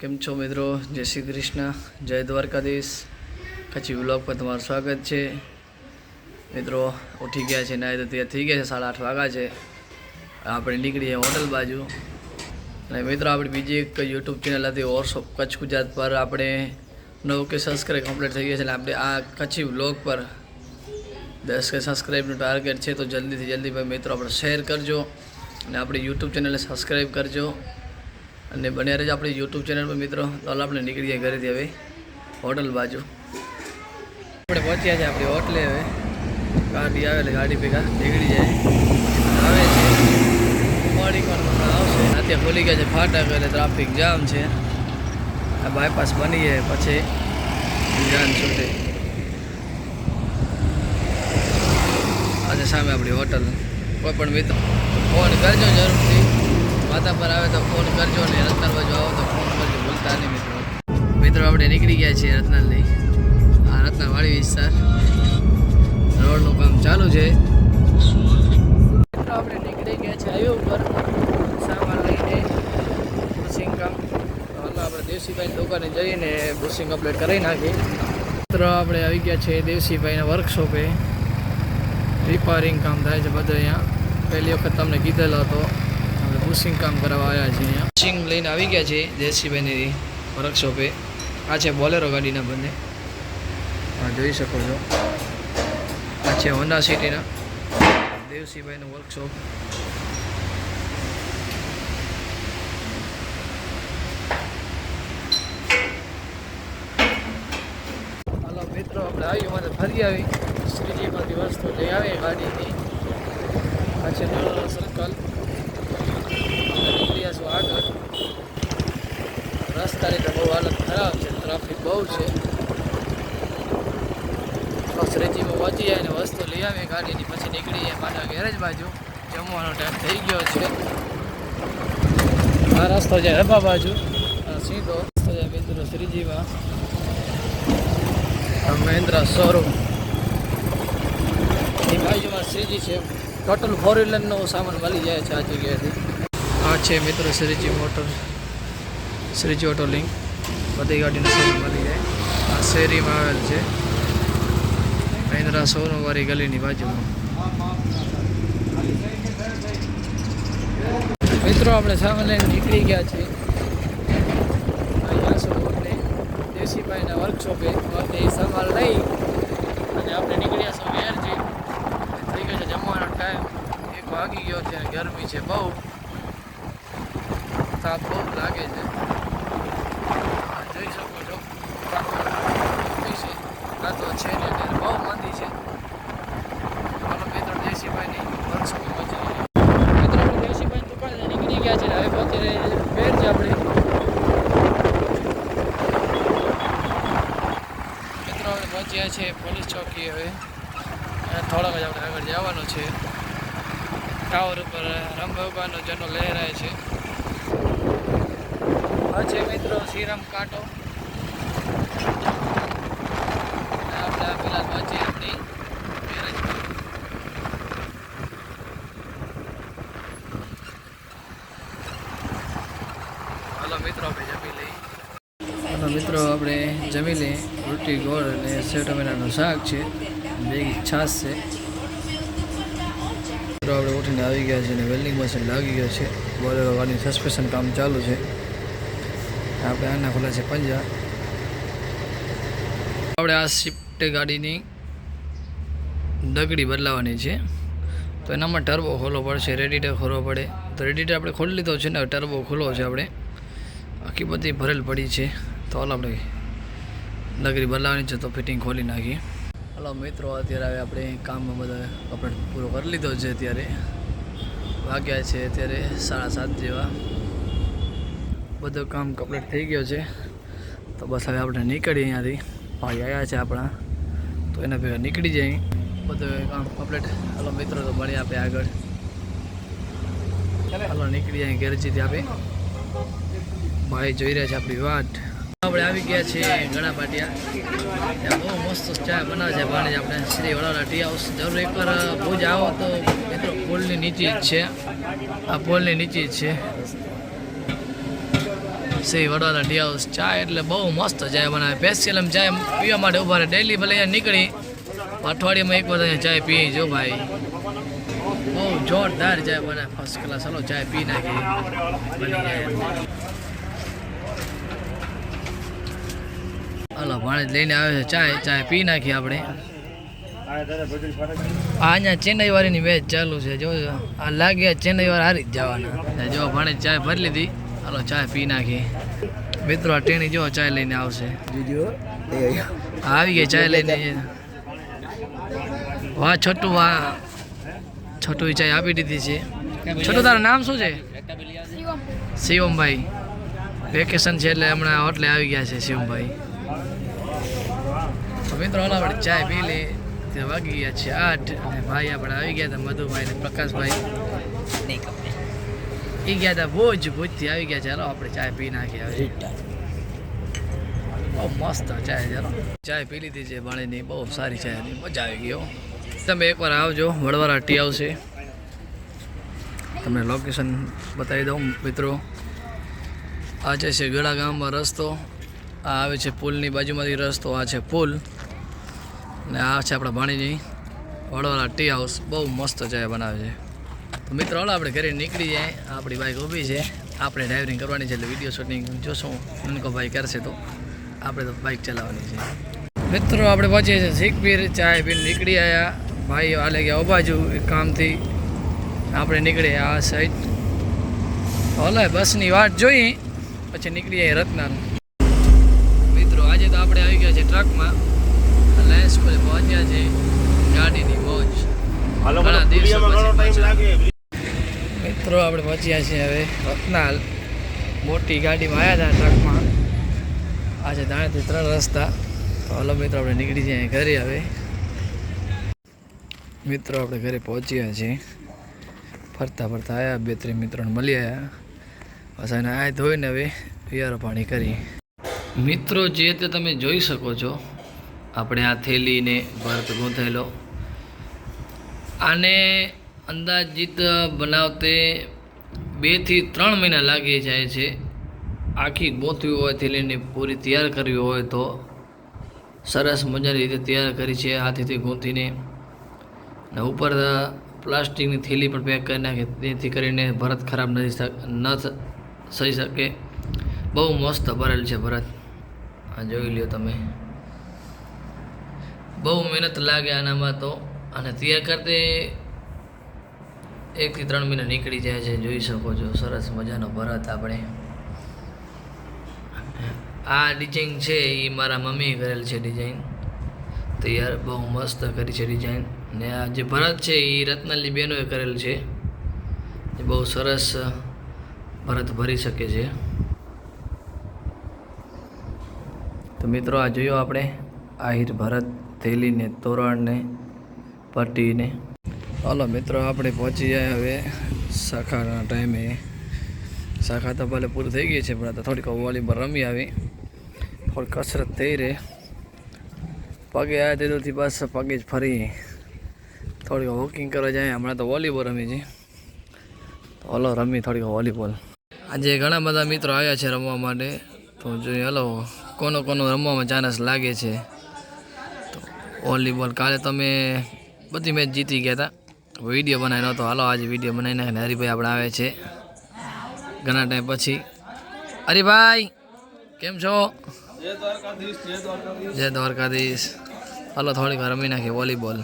કેમ છો મિત્રો? જય શ્રી કૃષ્ણ. જય દ્વારકાધીશ. કચ્છી વ્લોગ પર તમારું સ્વાગત છે. મિત્રો, ઉઠી ગયા છે નાય તો તૈયાર થઈ ગયા છે, સાડા આઠ વાગ્યા છે. આપણે નીકળીએ હોટલ બાજુ. અને મિત્રો, આપણે બીજી એક યુટ્યુબ ચેનલ હતી ઓર્સો કચ્છ ગુજરાત પર આપણે નવ કે સબસ્ક્રાઈબ કમ્પ્લીટ થઈ ગયા છે. અને આપણે આ કચ્છી વ્લોગ પર દસ કે સબસ્ક્રાઈબનું ટાર્ગેટ છે, તો જલ્દીથી જલ્દી ભાઈ મિત્રો, આપણે શેર કરજો. અને આપણી યુટ્યુબ ચેનલને સબસ્ક્રાઈબ કરજો. અને બન્યા રહેજો આપણી યુટ્યુબ ચેનલ પર મિત્રો. તો આપણે નીકળીએ ઘરેથી હવે. હોટલ બાજુ. આપણે પહોંચ્યા છે આપણી હોટલે હવે. ગાડી આવે એટલે ગાડી ભેગા નીકળી જાય. આવે છે. આવશે. અત્યારે ખોલી ગયા છે ફાટક એટલે ટ્રાફિક જામ છે. આ બાયપાસ બની જાય પછી. જાન છૂટે. આજે સામે આપણી હોટલ. કોઈ પણ મિત્ર ફોન કરજો જરૂરથી. માતા પર આવે તો ફોન કરજો ને રત્નાલ બાજુ આવો તો ફોન કરજો ભૂલતા નહીં મિત્રો. મિત્રો, આપણે નીકળી ગયા છીએ રત્નાલથી આ રત્નાવાળી વિસ્તાર. રોડનું કામ ચાલુ છે. આપણે નીકળી ગયા છે હાઈવે ઉપર. સામાન લઈને બુશિંગ કામ. તો આપણે દેવસીભાઈ દુકાને જઈને બુશિંગ કમ્પ્લીટ કરી નાખી મિત્રો, આપણે આવી ગયા છે દેવસીભાઈના વર્કશોપે રિપેરિંગ કામ થાય છે બધું અહીંયા. પહેલી વખત તમને કીધેલો હતો. બુશિંગ કામ કરાવવા આવ્યા છે અહીંયા. બુશિંગ લઈને આવી ગયા છે દેવસીભાઈની વર્કશોપે આ છે બોલેરો ગાડીના બંને. હા જોઈ શકો છો. આ છે હોન્ડા સિટીના દેવસીભાઈનું વર્કશોપ હાલો મિત્રો આપણે આવી માટે ફરી આવી. શ્રીજીમાંથી વસ્તુ લઈ આવી ગાડીની. આ છે સર્કલ આપણે નીકળ્યા છું આગળ રસ્તાની તો બહુ હાલત ખરાબ છે ટ્રાફિક બહુ છે. શ્રીજીમાં પહોંચી જાય ને વસ્તુ લઈ આવી ગાડીની પછી નીકળી જાય પાછા ગેરેજ બાજુ. જમવાનો ટાઈમ થઈ ગયો છે. આ રસ્તો જાય હબા બાજુ. સીધો રસ્તો જાય મિત્રો શ્રીજીમાં. મહિન્દ્રા શોરૂમ એની બાજુમાં શ્રીજી છે. ટોટલ ફોર વ્હીલરનો સામાન મળી જાય છે આ જગ્યાએથી. આ છે મિત્રો Shreeji motor Shreeji auto link બધી ગાડીનો સામાન મળી જાય આ શેરીમાં આવેલ છે મહિન્દ્રા શોરૂમ વાળી ગલીની બાજુમાં મિત્રો આપણે સામાન લઈને નીકળી ગયા છીએ અહીંયા સુધી દેશીભાઈના વર્કશોપે તે સામાન લઈ અને આપણે નીકળ્યા છો વેરજી થઈ ગયો છે જમવાનો ટાઈમ એક વાગી ગયો છે અને ગરમી છે બહુ. તાપ બહુ લાગે છે આ જોઈ શકો છો ટ્રાફિક છે છે. ને બહુ મંદી છે હાલો મિત્રો દેશીભાઈની વર્કશોપે પહોંચી મિત્રો આપણે દેશીભાઈની દુકાને નીકળી ગયા છે હવે પહોંચી રહ્યા છે આપણે મિત્રો પહોંચ્યા છે પોલીસ ચોકી હવે થોડોક જ આપણે આગળ જવાનું છે ટાવર ઉપર રમભગવાનનો ઝંડો લહેરાય છે છે મિત્રો શ્રીરામ કાંટો આ પેલા પહોંચી આપણી. હાલો મિત્રો, આપણે જમી લઈએ. રોટી ગોળ અને સેવ ટમેટાનું શાક છે. ભેગી છાશ છે. મિત્રો, આપણે ઉઠીને આવી ગયા છે અને વેલ્ડિંગ મશીન લાગી ગયો છે. બોલેરો ગાડી સસ્પેન્શન કામ ચાલુ છે. આપણે આના ખોલા છે પંજા. આપણે આ શિફ્ટ ગાડીની દગડી બદલાવાની છે. તો એનામાં ટર્બો ખોલવો પડશે રેડિટર ખોલવો પડે. તો રેડિટર આપણે ખોલી લીધો છે ને ટર્બો ખોલવો છે આપણે. આખી બધી ભરેલ પડી છે. તો હાલ આપણે નગરી બદલાવાની છે તો ફિટિંગ ખોલી નાખીએ. હાલો મિત્રો, અત્યારે હવે આપણે કામમાં બધા આપણે પૂરો કરી લીધો છે અત્યારે. વાગ્યા છે અત્યારે સાડા સાત જેવા. બધું કામ કમ્પ્લીટ થઈ ગયો છે. તો બસ હવે આપણે નીકળીએ અહીંયાથી. ભાઈ આવ્યા છે આપણા. તો એના ભેગા નીકળી જાય બધું કામ કમ્પ્લીટ હાલો મિત્રો તો મળી આપે આગળ. હાલો નીકળી જાય ઘેરજીથી આપે ભાઈ જોઈ રહ્યા છે આપણી વાટ આપણે આવી ગયા છીએ ઘણા પાટિયા. ત્યાં બહુ મસ્ત ચા બનાવે છે ભાણી આપણે. Shri Vadala tea house. જરૂર એકવાર ભુજ આવો તો મિત્રો પુલની નીચે જ છે. આ પુલની નીચે જ છે. શ્રી વડોદરા ડી હાઉસ ચા એટલે બહુ મસ્ત ચાય બનાવે. સ્પેશિયલ એમ ચાય પીવા માટે ઊભા રહે. ડેલી ભલે અહીંયા નીકળી, અઠવાડિયામાં એક વાર અહીંયા ચાય પી જો ભાઈ, બહુ જોરદાર ચાય બનાવે. ફર્સ્ટ ક્લાસ ચાલો ચાય પી નાખી હલો, ભાણેજ લઈને આવે છે ચાય. ચાય પી નાખી આપણે. હા અહીંયા ચેન્નઈ વાળીની મેચ ચાલુ છે. જોજો. આ લાગે ચેન્નઈ વાળા હારી જ જવાના. જો, ભાણેજ ચાય ભરી લીધી. હાલો ચાય પી નાખી. મિત્રો આ ટેણી જો ચાય લઈને આવશે. આવી ગઈ ચાય લઈને. વાહ છોટું વાહ. છોટું ચાય આપી દીધી છે. છોટું તારું નામ શું છે? શિવમભાઈ. વેકેશન છે એટલે હમણાં હોટલે આવી ગયા છે શિવમભાઈ. તો મિત્રો હાલો આપણે ચાય પી લે તે વાગી ગયા છે આઠ. અને ભાઈ આપણે આવી ગયા હતા મધુભાઈ ને પ્રકાશભાઈ. એ ગયા હતા ભુજ ભુજથી આવી ગયા ચાલો આપણે ચાય પી નાખી હવે. બહુ મસ્ત ચાય ચાલો ચાય પી લીધી છે ભાણીની બહુ સારી ચાય હતી. મજા આવી ગયો તમે એકવાર આવજો. વડવાળા ટી આવશે. તમને લોકેશન બતાવી દઉં મિત્રો. આ જે છે ગળા ગામમાં રસ્તો. આ આવે છે પુલની બાજુમાંથી રસ્તો. આ છે પુલ. અને આ છે આપણા ભાણીની વડવાળા ટી હાઉસ. બહુ મસ્ત ચાય બનાવે છે. તો મિત્રો હાલો આપણે ઘરે નીકળી જાય આપણી બાઇક ઊભી છે. આપણે ડ્રાઇવિંગ કરવાની છે એટલે વીડિયો શૂટિંગ જોશું. નનકો ભાઈ કરશે તો આપણે તો બાઇક ચલાવવાની છે. મિત્રો આપણે પહોંચીએ છીએ શીખબીર ચાય પીને નીકળી આવ્યા ભાઈ હાલે ગયા ઊભા જુ એક કામથી. આપણે નીકળીએ આ સાઈડ ઓલે બસની વાટ જોઈ. પછી નીકળી જાય રત્નાર મિત્રો આજે તો આપણે આવી ગયા છે ટ્રકમાં લેન્સ પર પહોંચ્યા છે ગાડીની મોજ. ઘણા દિવસો પછી મિત્રો, આપણે પહોંચ્યા છીએ હવે રત્નાલ. મોટી ગાડીમાં આવ્યા હતા ટ્રકમાં. આજે દાણેથી ત્રણ રસ્તા. તો હલો મિત્રો, આપણે નીકળી જઈએ ઘરે હવે. મિત્રો, આપણે ઘરે પહોંચ્યા છીએ. ફરતા ફરતા આવ્યા બે ત્રણ મિત્રોને મળી આવ્યા પછી આ ધોઈને હવે વિયારો પાણી કરી. મિત્રો, જે તે તમે જોઈ શકો છો, આપણે આ થેલીને ભરત ગૂંથેલો. આને અંદાજિત બનાવતે બેથી ત્રણ મહિના લાગી જાય છે. આખી ગોથવી હોય લઈને પૂરી તૈયાર કરવી હોય તો સરસ મજાની રીતે તૈયાર કરી છે, હાથેથી ગૂંથીને ને ઉપર પ્લાસ્ટિકની થેલી પણ પેક કરી નાખે, જેથી કરીને ભરત ખરાબ નથી ન થઈ શકે. બહુ મસ્ત ભરેલ છે ભરત. આ જોઈ લ્યો તમે. બહુ મહેનત લાગે આનામાં તો. અને તૈયાર કરતે એકથી ત્રણ મહિના નીકળી જાય છે, જોઈ શકો છો. સરસ મજાનો ભરત આપણે. આ ડિઝાઇન છે એ મારા મમ્મીએ કરેલ છે ડિઝાઇન તૈયાર, બહુ મસ્ત કરી છે ડિઝાઇન ને આ જે ભરત છે એ રત્નાલી બહેનોએ કરેલ છે. એ બહુ સરસ ભરત ભરી શકે છે. તો મિત્રો, આ જોયો આપણે? આહિર ભરત, થેલીને, તોરણને, પટ્ટીને. હાલો મિત્રો, આપણે પહોંચી જાય હવે શાખાના ટાઈમે. શાખા તો ભલે પૂરું થઈ ગઈ છે, પણ થોડીક વોલીબોલ રમી આવી. થોડી કસરત થઈ રહે. પગે આવ્યા તેથી બસ પગે જ ફરી. થોડીક વોકિંગ કરવા જાય, હમણાં તો વોલીબોલ રમી છે. તો હલો, રમી થોડીક વોલીબોલ. આજે ઘણા બધા મિત્રો આવ્યા છે રમવા માટે. તો જોઈએ હલો, કોનો કોનો રમવામાં ચાન્સ લાગે છે. તો વોલીબોલ, કાલે તમે બધી મેચ જીતી ગયા હતા. વીડિયો બનાવી હતો હાલો, આજે વીડિયો બનાવી નાખીને હરિભાઈ આપણે આવે છે. ઘણા ટાઈમ પછી. હરિભાઈ, કેમ છો? જય દ્વારકાધીશ હાલો, થોડીક રમી નાખીએ વોલીબોલ.